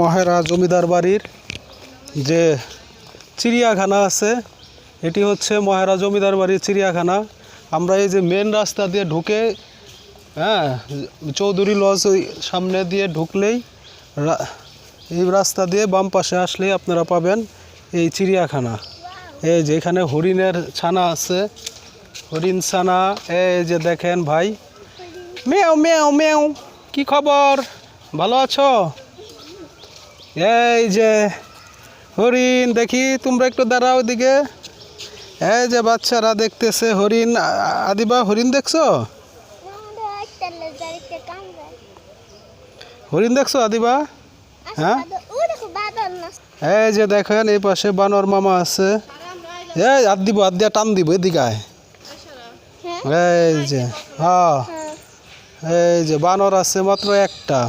মহেরা জমিদার বাড়ির যে চিড়িয়াখানা আছে, এটি হচ্ছে মহেরা জমিদার বাড়ির চিড়িয়াখানা। আমরা এই যে মেন রাস্তা দিয়ে ঢুকে হ্যাঁ চৌধুরী লজ ওই সামনে দিয়ে ঢুকলেই এই রাস্তা দিয়ে বাম পাশে আসলেই আপনারা পাবেন এই চিড়িয়াখানা। এই যে এখানে হরিণের ছানা আছে। হরিণ ছানা, এই যে দেখেন ভাই। মেও মেও মেও কি খবর? ভালো আছো? এই যে হরিণ দেখি তোমরা একটু দাঁড়াও দিকে এই যে বাচ্চারা দেখতেছে হরিণ। আদিবা হরিণ দেখছ? হরিণ দেখছ আদিবা? হ্যাঁ? এই যে দেখেন এই পাশে বানর মামা আছে। এই হাত দিব হাত দিয়া টান দিব এদিকে এই যে হ্যাঁ। এই যে বানর আছে মাত্র একটা।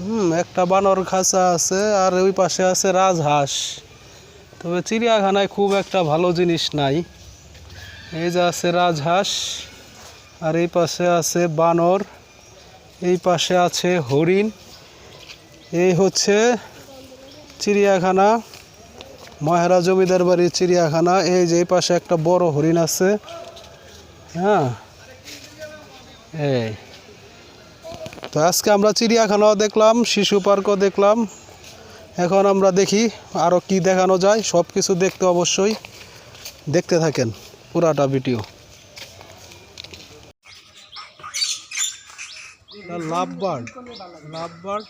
হুম, একটা বানর খাঁচা আছে আর ওই পাশে আছে রাজহাঁস। তবে চিড়িয়াখানায় খুব একটা ভালো জিনিস নাই। এই যে আছে রাজহাঁস আর এই পাশে আছে বানর, এই পাশে আছে হরিণ। এই হচ্ছে চিড়িয়াখানা, মহেরা জমিদার বাড়ির চিড়িয়াখানা। এই যে এই পাশে একটা বড় হরিণ আছে। হ্যাঁ এই। তো আজকে আমরা চিড়িয়াখানাও দেখলাম শিশু পার্কও দেখলাম। এখন আমরা দেখি আরও কি দেখানো যায় সব কিছু দেখতে অবশ্যই দেখতে থাকেন পুরাটা video. Love bird love bird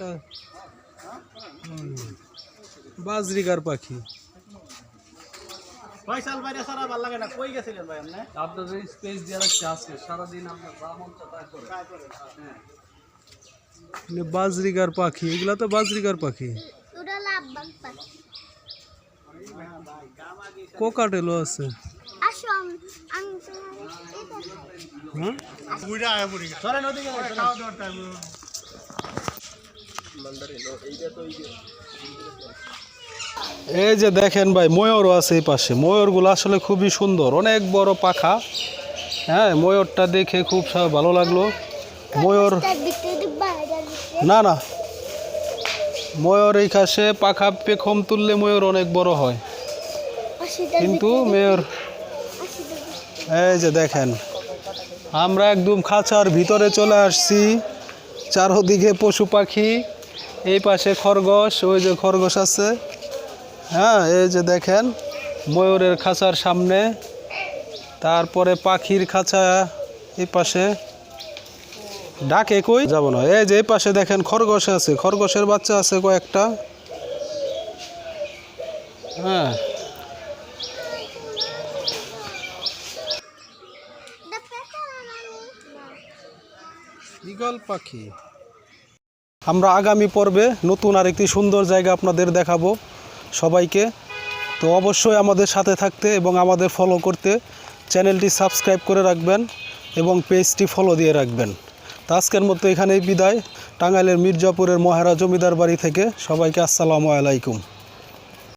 বাজরিকার পাখি। ফয়সাল ভাই সারা ভালো লাগে না কই গেছিলেন ভাই আপনি? আপনাদের স্পেস দিয়ে রাখছে আজকে সারাদিন আপনার যা মন করে। মানে বাজরিকার পাখি এগুলা তো বাজরিকার পাখি। কোকাটেলও আছে। হ্যাঁ? এই যে দেখেন ভাই ময়ূরও আছে এই পাশে। ময়ূরগুলো আসলে খুবই সুন্দর। অনেক বড় পাখা। হ্যাঁ ময়ূরটা দেখে খুব ভালো লাগল। ময়ূর। না না। ময়ূর এই কাছে পাখা পেখম তুললে ময়ূর অনেক বড় হয়। কিন্তু ময়ূর, এই যে দেখেন, আমরা একদম খাঁচার ভিতরে চলে আসছি। চারদিকে পশু পাখি, এই পাশে খরগোশ, ওই যে খরগোশ আছে। হ্যাঁ এই যে দেখেন, ময়ূরের খাঁচার সামনে। তারপরে পাখির খাঁচা এই পাশে। ডাকে কই? যাব না। এই যে পাশে দেখেন খরগোশ আছে, খরগোশের বাচ্চা আছে কয়েকটা। হ্যাঁ। ইগল পাখি। আমরা আগামী পর্বে নতুন আরেকটি সুন্দর জায়গা আপনাদের দেখাবো সবাইকে। তো অবশ্যই আমাদের সাথে থাকতে এবং আমাদের ফলো করতে চ্যানেলটি সাবস্ক্রাইব করে রাখবেন এবং পেজটি ফলো দিয়ে রাখবেন। তো আজকের মতো এখানেই বিদায়। টাঙ্গাইলের মির্জাপুরের মহারা জমিদার বাড়ি থেকে সবাইকে আসসালামু আলাইকুম।